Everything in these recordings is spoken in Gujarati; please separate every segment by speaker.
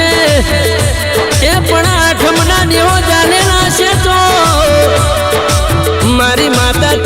Speaker 1: છે. એ પણ આઠમના દેવો જાણેલા છે તો. મારી માતા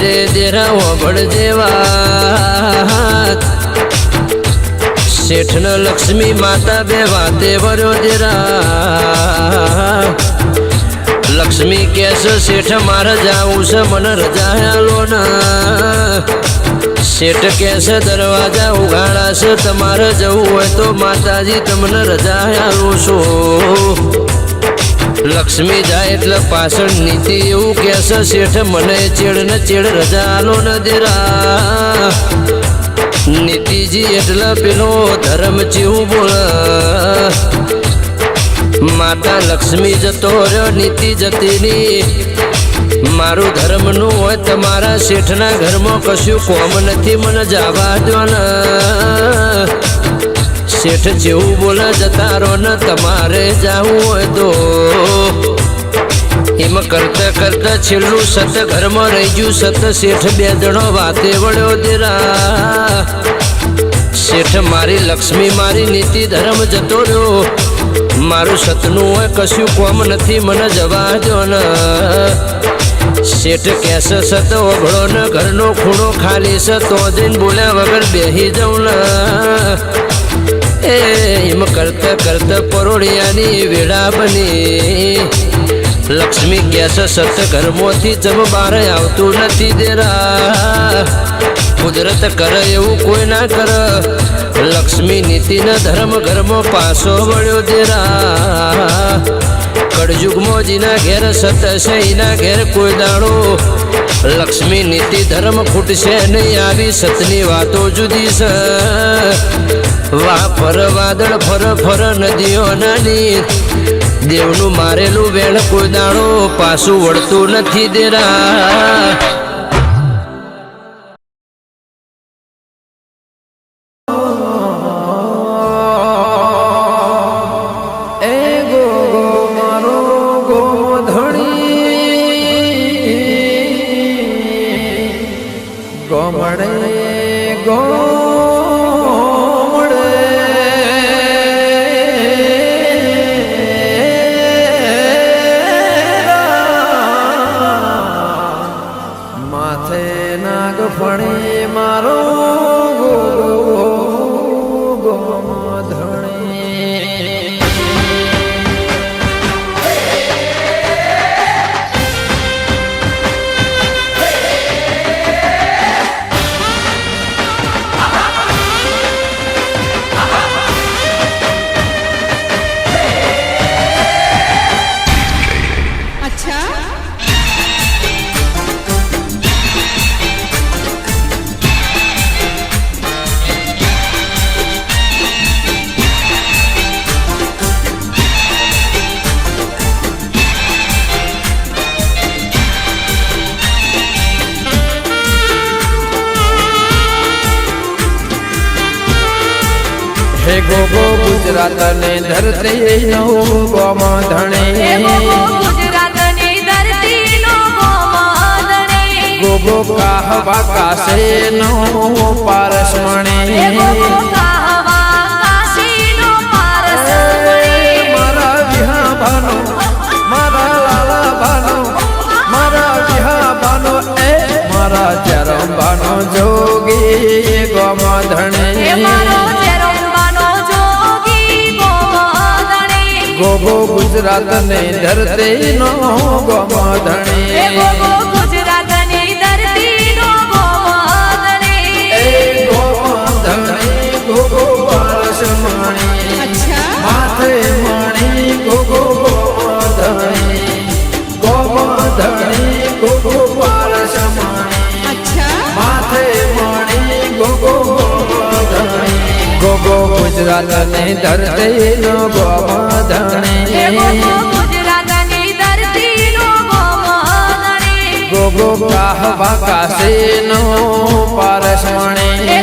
Speaker 1: રે દેરા ઓબળ દેવા શેઠ ન લક્ષ્મી માતા બે વાતે વર્યો દેરા લક્ષ્મી કેશ શેઠ, મારે જાવું છે, મને રજા આલો ના. શેઠ કેશ દરવાજા ઉઘાડા છે, તમારે જવું હોય તો માતાજી તમને રજા આલું છું. લક્ષ્મી જાય એટલે પાછળ નીતિ એવું કહેશે શેઠ મને ચેડ ને ચેડ રજા આલો ન દેરા નીતિજી એટલે પેલો ધર્મ જેવું બોલ માતા લક્ષ્મી જતો રહ્યો નીતિ જતી ની મારું ધર્મનું હોય તમારા શેઠના ઘરમાં કશું કોમ નથી મને જવા દો ને શેઠ જેવું બોલે જતા રહો ન તમારે જાવું હોય તો. એમ કરતા કરતા છેલ્લું સત ઘરમાં રહી ગયું સત શેઠ બે જણો વાતે વળ્યો દેરા. શેઠ મારી લક્ષ્મી મારી નીતિ ધર્મ જતો રહ્યો. મારું સતનું હોય કશું કોમ નથી, મને જવા દો ને. શેઠ કેસ સત ઓઘળો ને, ઘરનો ખૂણો ખાલી છે તો જઈને બોલ્યા વગર બેહી જાઉં ને. એ, એમ કરતા કરતા પરોળિયાની વેળા બની. લક્ષ્મી કેસ સત ઘરમાંથી જમ બાર આવતું નથી દેરા. કુદરત કરે એવું કોઈ ના કર. લક્ષ્મી નીતિના ધર્મ ઘરમાં પાસો વળ્યો દેરા. કળયુગમાં જીના ઘેર, સત છે એના ઘેર કોઈ દાડો. લક્ષ્મી નીતિ ધર્મ ખૂટશે નહીં, આવી સતની વાતો જુદી છે. વાહ ફર વાદળ, ફર ફર નદીઓ નાની દેવનું મારેલું વેણ કોઈ દાણો પાછું વળતું નથી દેરા.
Speaker 2: એ ગો ગોગો ગુજરાત ને ધરતી નવું ગોમ ધણી ગોગો કાહવા કાશે નો પારસમણી. મારા વિહા ભાનો મારા લાલા ભાનો મારા વિહા ભાનો એ મારા ચરમ ભાનો જોગી ગોમ ધણી ભોગો ગુજરાત ને ધરતી નો ગોમધણી
Speaker 3: ગુજરાતની
Speaker 2: ધરતી નો ગોમધણી ગોગો કાહવા
Speaker 3: કાશી નો
Speaker 2: પારસમણી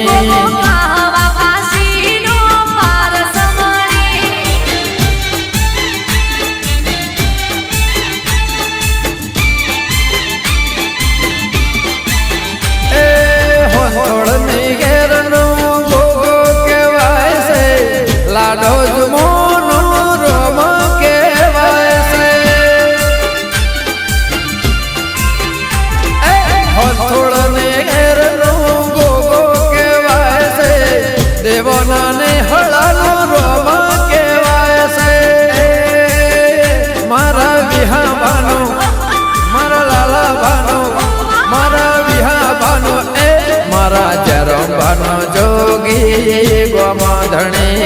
Speaker 2: જોગી ગોમધણી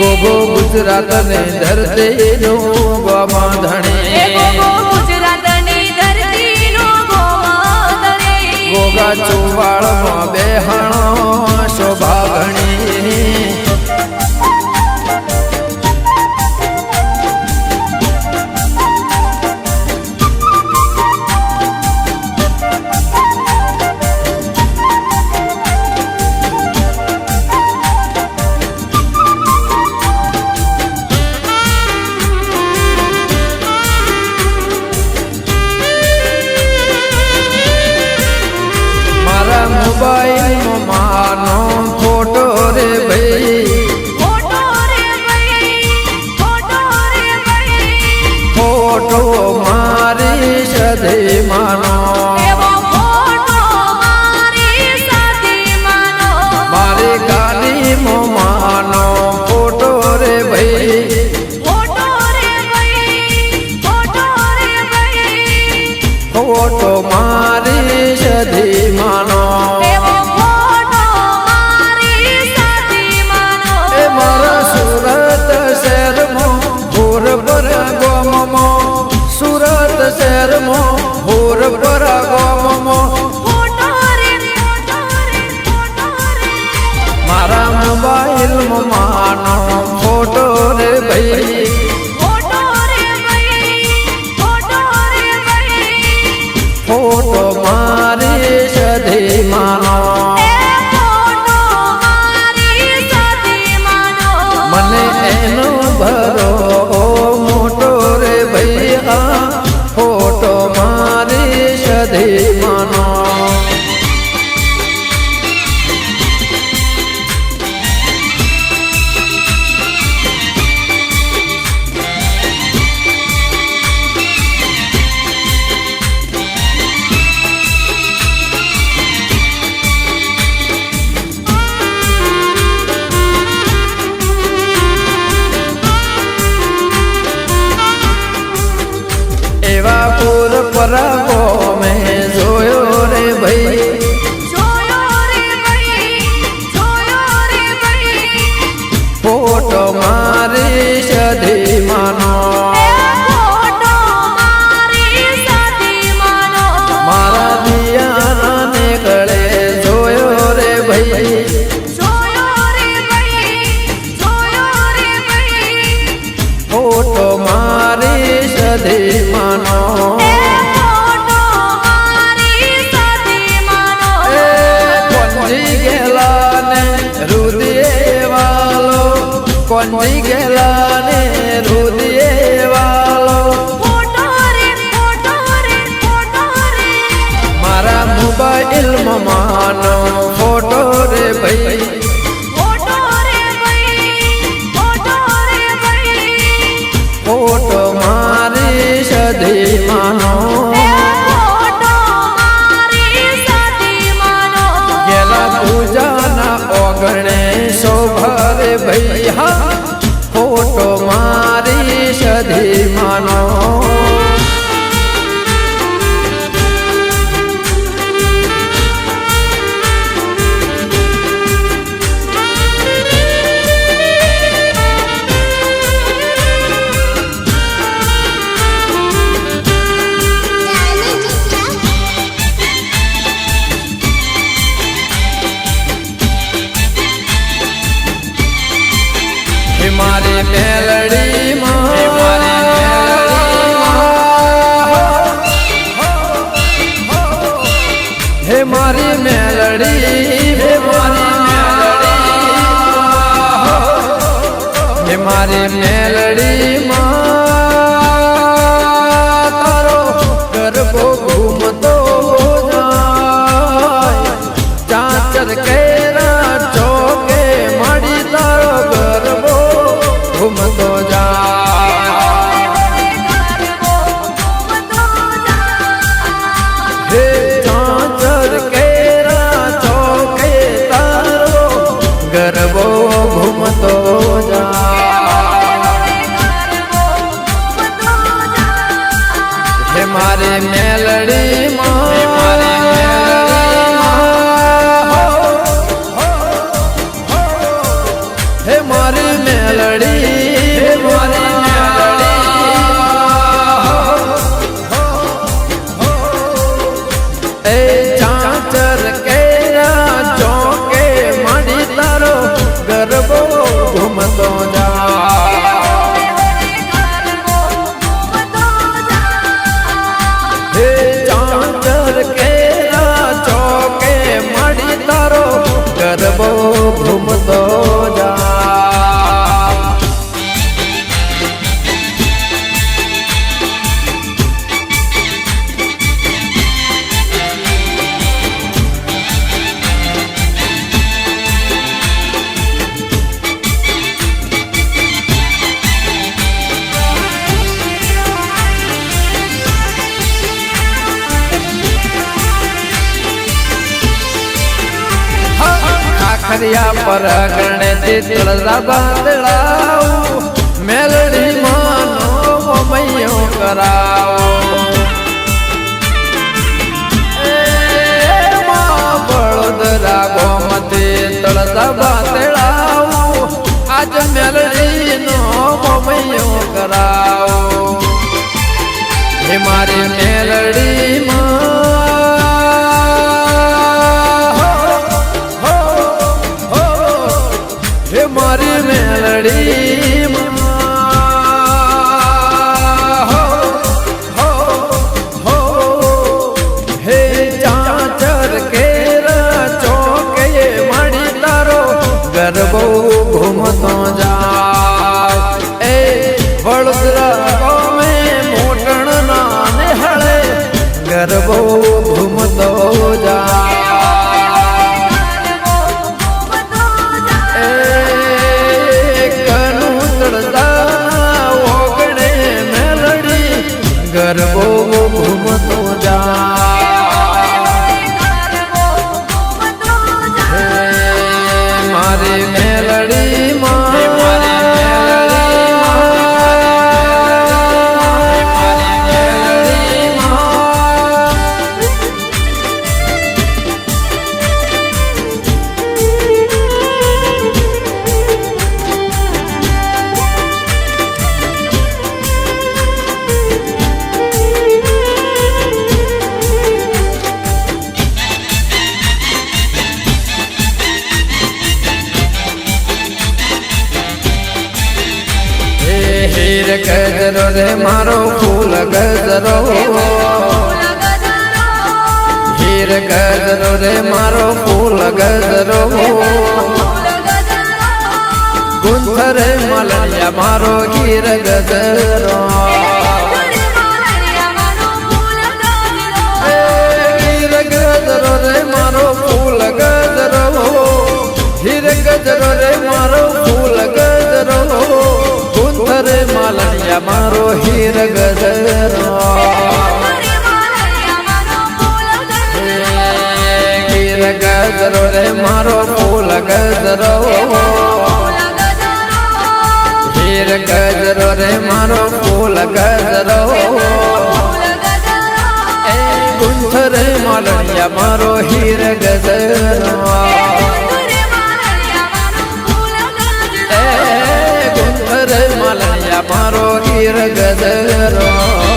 Speaker 2: ગોગો ગુજરાત ને ધરતી નું ગોમધણી
Speaker 3: ગોગા
Speaker 2: ચુવાળમાં બેહાણો શોભા ગણી. મોટો મારી સધી માં મોઈ ગેલા ને રુદિયે વાલો. મારા મોબાઈલમાં માનો ફોટો રે ભાઈ. મારી મેલડી હે મારી મેલડી. હે મારી મેલડી. હે મારે ખાખરિયા પર ગણે તે તળરા બાંદડાઓ મેલડી માનો મૈયો કરાવો. બળદરા ગોમતી તળરા બાંદડાઓ આજ મેલડી નો મૈયો કરાવો. હે મારી મેલડી ગજરો ગુંથરે મલૈયા મારો ગીર ગદરો ગીર ગદરો રે મારો ફૂલ ગદરો ગીર ગદરો રે મારો ફૂલ ગદરો ગુંથરે મલૈયા મારો હીર ગજરો ગજરો રે મારો ફૂલ ગજરો. હીર ગજરો રે મારો ફૂલ ગજરો. એ ગુંથરે માલણિયા મારો હીર ગજરો. મારો હીર ગજરો.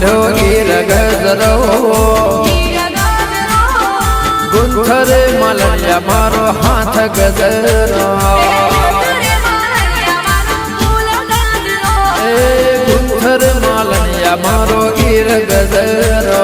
Speaker 3: કાઢો ગીર ગજરો ગુંથરે મલયા મારો હાથ ગજરો. ગુંથર માલયા મારો ગીર ગજરો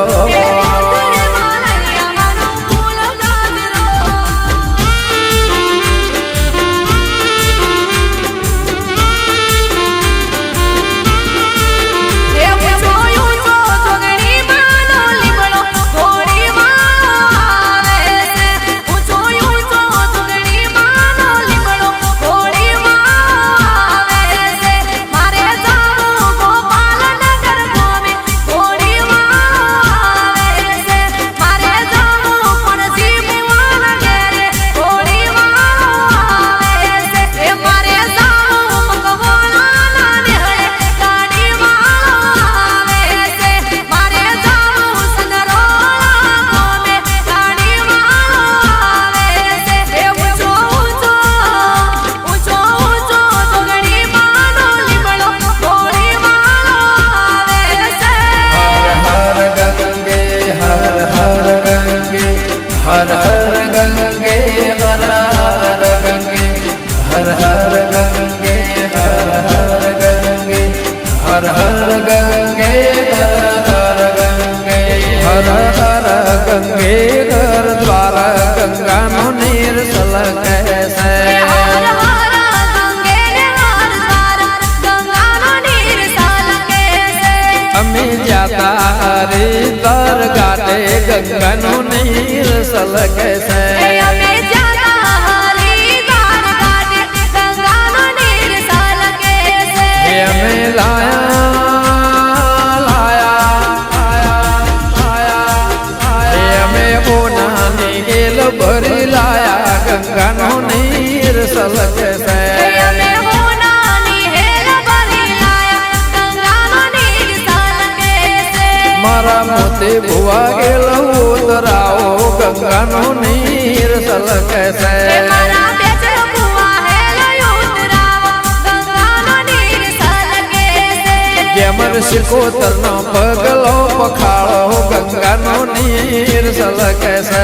Speaker 3: સિકોતરનો પગલો પખાળો ગંગાનો નીર સલકે છે.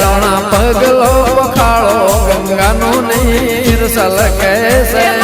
Speaker 2: રણા પગલો પખાળો ગંગાનો નીર સલકે છે.